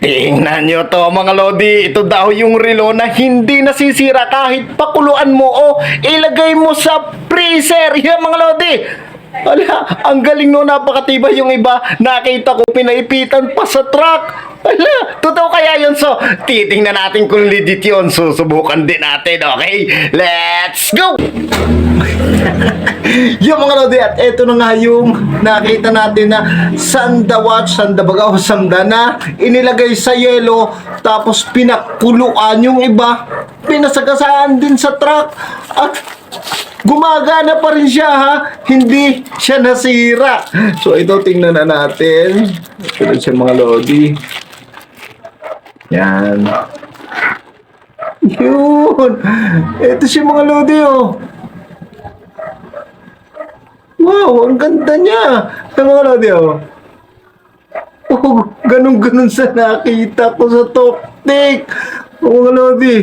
Tingnan nyo to mga lodi, ito daw yung relo na hindi nasisira kahit pakuluan mo o ilagay mo sa freezer. Yan mga lodi. Ala, ang galing no, napakatibay yung iba. Nakita ko pinaipitan pa sa truck. Ala, totoo kaya yun? So, titingnan natin kung legit yun. Susubukan din natin, okay? Let's go! yung mga lodi at eto na nga yung nakita natin na sanda watch, sanda o sanda inilagay sa yelo tapos pinakuluan yung iba pinasagasaan din sa truck at gumagana pa rin siya ha hindi siya nasira so ito tingnan na natin na siya mga lodi yan yun ito siya mga lodi oh Wow, ang ganda niya. Ay, mga lodi, oh. Oh, ganun-ganun sa nakita ko sa Toptic. Oh, mga lodi.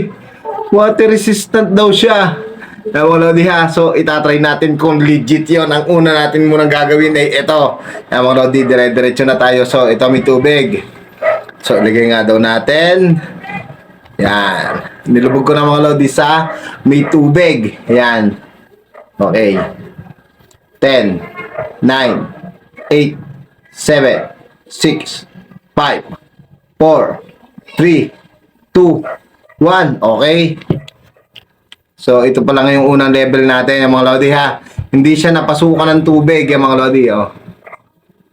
Water resistant daw siya. Ay, mga lodi ha. So, itatry natin kung legit yon Ang una natin munang gagawin ay ito. Mga lodi, dire-diretso na tayo. So, ito may tubig. So, ilagay nga daw natin. Yan. Nilubog ko na mga lodi sa may tubig. Yan. Okay. 10, 9, 8, 7, 6, 5, 4, 3, 2, 1. Okay? So, ito pa lang yung unang level natin, yung mga lodi ha. Hindi siya napasukan ng tubig, yung mga lodi, oh.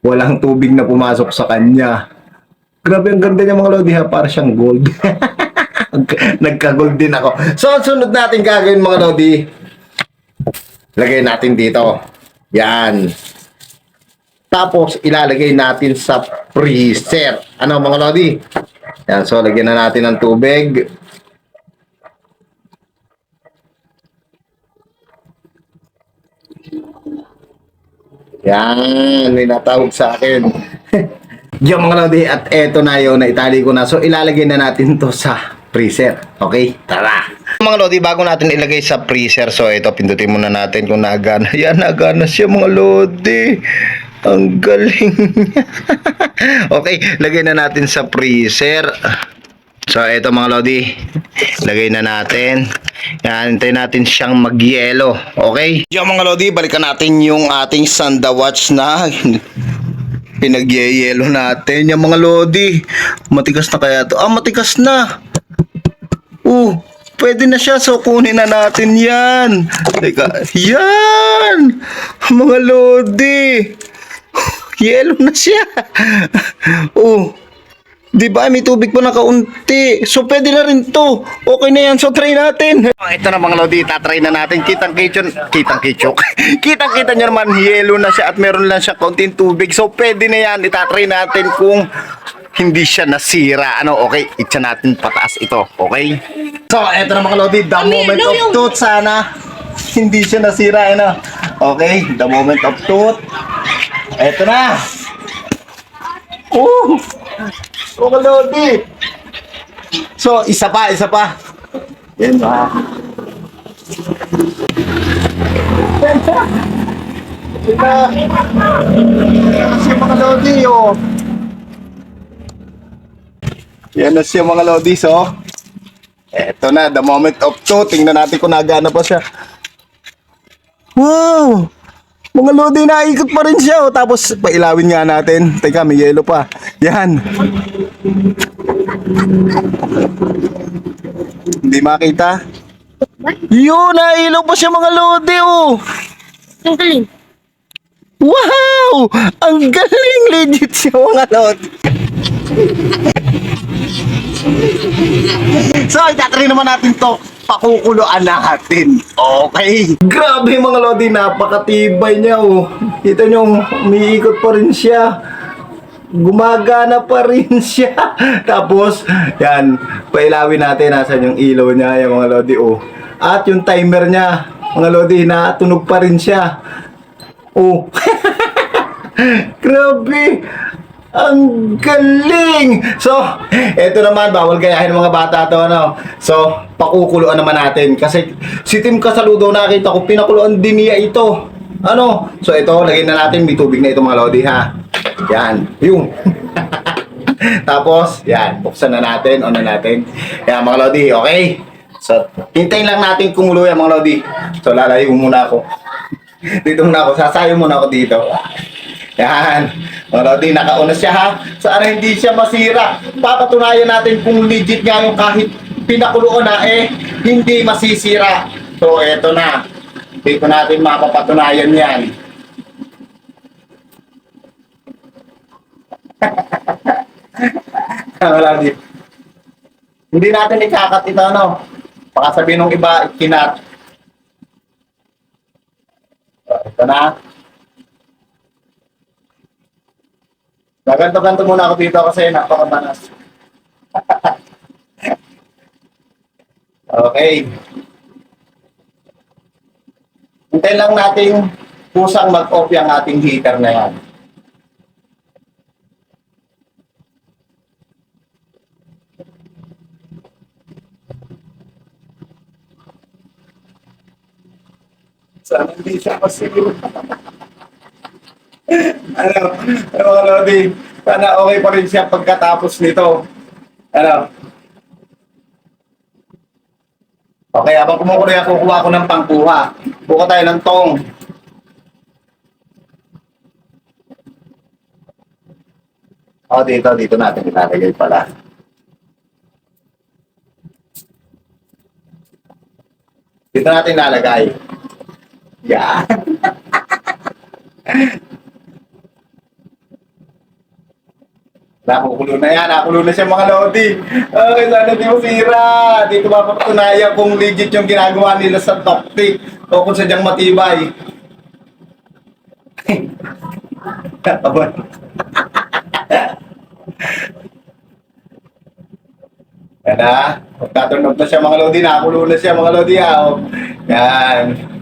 Walang tubig na pumasok sa kanya. Grabe, ang ganda niya mga lodi ha. Para siyang gold. Nagka-gold din ako. So, sunod natin gagawin mga lodi, lagay natin dito. Yan. Tapos, ilalagay natin sa freezer. Ano mga lodi? Yan, so lagyan na natin ng tubig. Yan, may natawag sa akin. Yung mga lodi, at eto na yun, naitali ko na. So, ilalagay na natin to sa freezer. Okay? Tara! Mga lodi, bago natin ilagay sa freezer, so ito, pindutin muna natin kung nagana. Yan, nagana siya mga lodi. Ang galing. okay, lagay na natin sa freezer. So, ito mga lodi. Lagay na natin. Yan, hintayin natin siyang magyelo. Okay? Yung mga lodi, balikan natin yung ating Sanda Watch na pinagyeyelo natin. Yung mga lodi, matigas na kaya to? Ah, matigas na. Uh, pwede na siya. So, kunin na natin yan. Teka, yan! Mga lodi. Yellow na siya. oh, Di ba? May tubig pa na kaunti. So, pwede na rin to. Okay na yan. So, try natin. Oh, ito na mga lodi. Tatry na natin. Kitang kitchen. Kitang kitchok. Kitang kita nyo naman. Yellow na siya at meron lang siya kaunting tubig. So, pwede na yan. Itatry natin kung hindi siya nasira. Ano, okay? Itcha natin pataas ito. Okay? So, eto na mga lodi. The moment of truth sana. Hindi siya nasira. Ano? Okay? The moment of truth. Eto na. Oh! Oh, Lodi! So, isa pa, isa pa. Yan ba? Ika. Kasi mga Lodi, oh. Yan na siya mga Lodi, so. Eto na, the moment of truth. Tingnan natin kung nagana pa siya. Wow! Mga lodi na ikot pa rin siya. Oh. Tapos pailawin nga natin. Teka, may yelo pa. Yan. Hindi makita. Yun, nailaw pa siya mga lodi. Oh. Ang galing. Wow! Ang galing legit siya mga lodi. so, itatry naman natin to pakukuluan natin. Okay. Grabe mga lodi, napakatibay niya oh. Kita nyo, umiikot pa rin siya. Gumagana pa rin siya. Tapos, yan, pailawin natin nasan yung ilaw niya, yung mga lodi oh. At yung timer niya, mga lodi, natunog pa rin siya. Oh. Grabe! Ang galing! So, eto naman, bawal gayahin mga bata to, ano. So, pakukuluan naman natin. Kasi si Tim Kasaludo nakita ko, pinakuluan din niya ito. Ano? So, ito, lagyan na natin, may tubig na ito mga lodi, ha. Yan. Yung. Tapos, yan, buksan na natin, na natin. Yan, mga Lodi, okay? So, hintayin lang natin kumulo yan, mga Lodi. So, lalayo muna ako. dito muna ako, sasayo muna ako dito. Yan. Mga Lodi, nakauna siya ha. Sana hindi siya masira. Papatunayan natin kung legit nga yung kahit pinakuloon na eh, hindi masisira. So, eto na. Dito natin mapapatunayan yan. Wala di. Hindi natin ikakat ito, ano? Baka sabihin ng iba, kinat. So, ito na. Gaganto-ganto muna ako dito kasi napakabanas. okay. Hintayin lang natin kusang mag-off yung ating heater na yan. Sana hindi siya pasiyo. ano, ano mga Lodi, sana okay pa rin siya pagkatapos nito. Ano? Okay, habang kumukulo yan, kukuha ko ng pangkuha. Buka tayo ng tong. O, dito, dito natin ilalagay pala. Dito natin ilalagay. Yan. Nakukulo na yan, nakulo na siya mga lodi. Ay, sana di mo sira. Dito mapapatunayan kung legit yung ginagawa nila sa top tip o kung sadyang matibay. Aba. Yan na. Pagkatunog na siya mga lodi, nakulo na siya mga lodi. Ah. oh. Yan.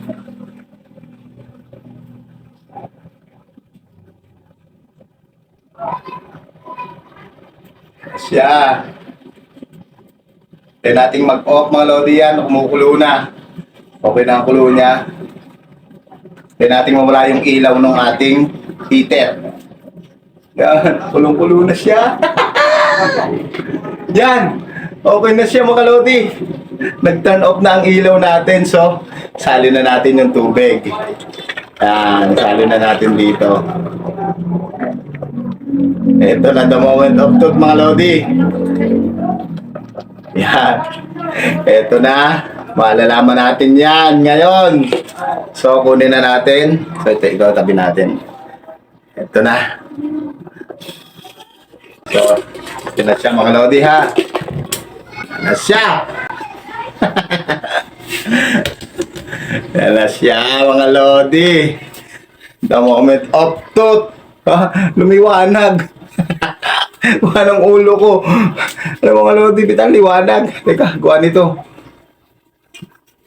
Siya. Then nating mag-off mga lodi yan, kumukulo na. Okay na ang kulo niya. Then nating mawala yung ilaw ng ating heater. Yan, kulong-kulo na siya. Yan, okay na siya mga lodi. Nag-turn off na ang ilaw natin, so sali na natin yung tubig. Yan, sali na natin dito. Ito na the moment of truth mga Lodi. Yan. Ito na. Malalaman natin yan ngayon. So, kunin na natin. So, ito, ikaw tabi natin. Ito na. So, ito na siya mga Lodi ha. Yan na siya. Yan na siya mga Lodi. The moment of truth. Ah, lumiwanag. Wanang ulo ko. Alam mo mga lodi, bitang liwanag. Teka, gawa nito.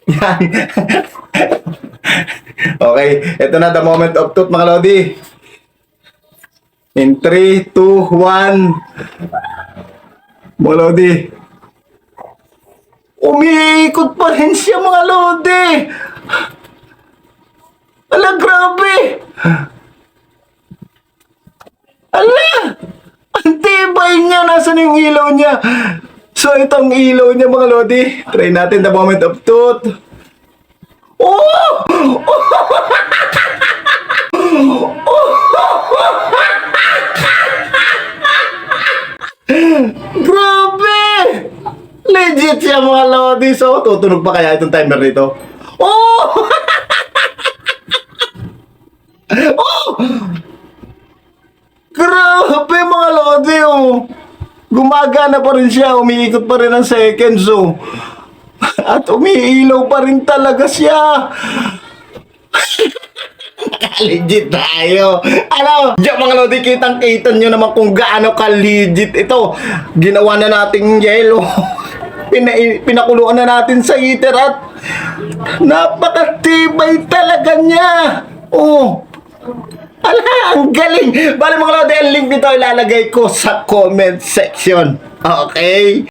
Yan. okay, ito na the moment of truth mga lodi. In 3, 2, 1. Mga lodi. Umiikot pa rin siya mga lodi. Ala, grabe. Ala! Tibay niya! Nasaan yung ilaw niya? So, itong ilaw niya mga lodi. Try natin the moment of truth. Oh! Grabe! Legit siya mga lodi. So, tutunog pa kaya itong timer nito? Oh! oh! Grabe mga lodi oh. Gumagana pa rin siya, umiikot pa rin ang seconds oh. At umiilaw pa rin talaga siya. Legit tayo. Ano? Diyan mga lodi, kitang-kita nyo naman kung gaano ka-legit ito. Ginawa na nating yelo. Pina pinakuluan na natin sa heater at napakatibay talaga niya. Oh. Ala, ang galing! Bale mga lodi, ang link nito ilalagay ko sa comment section. Okay?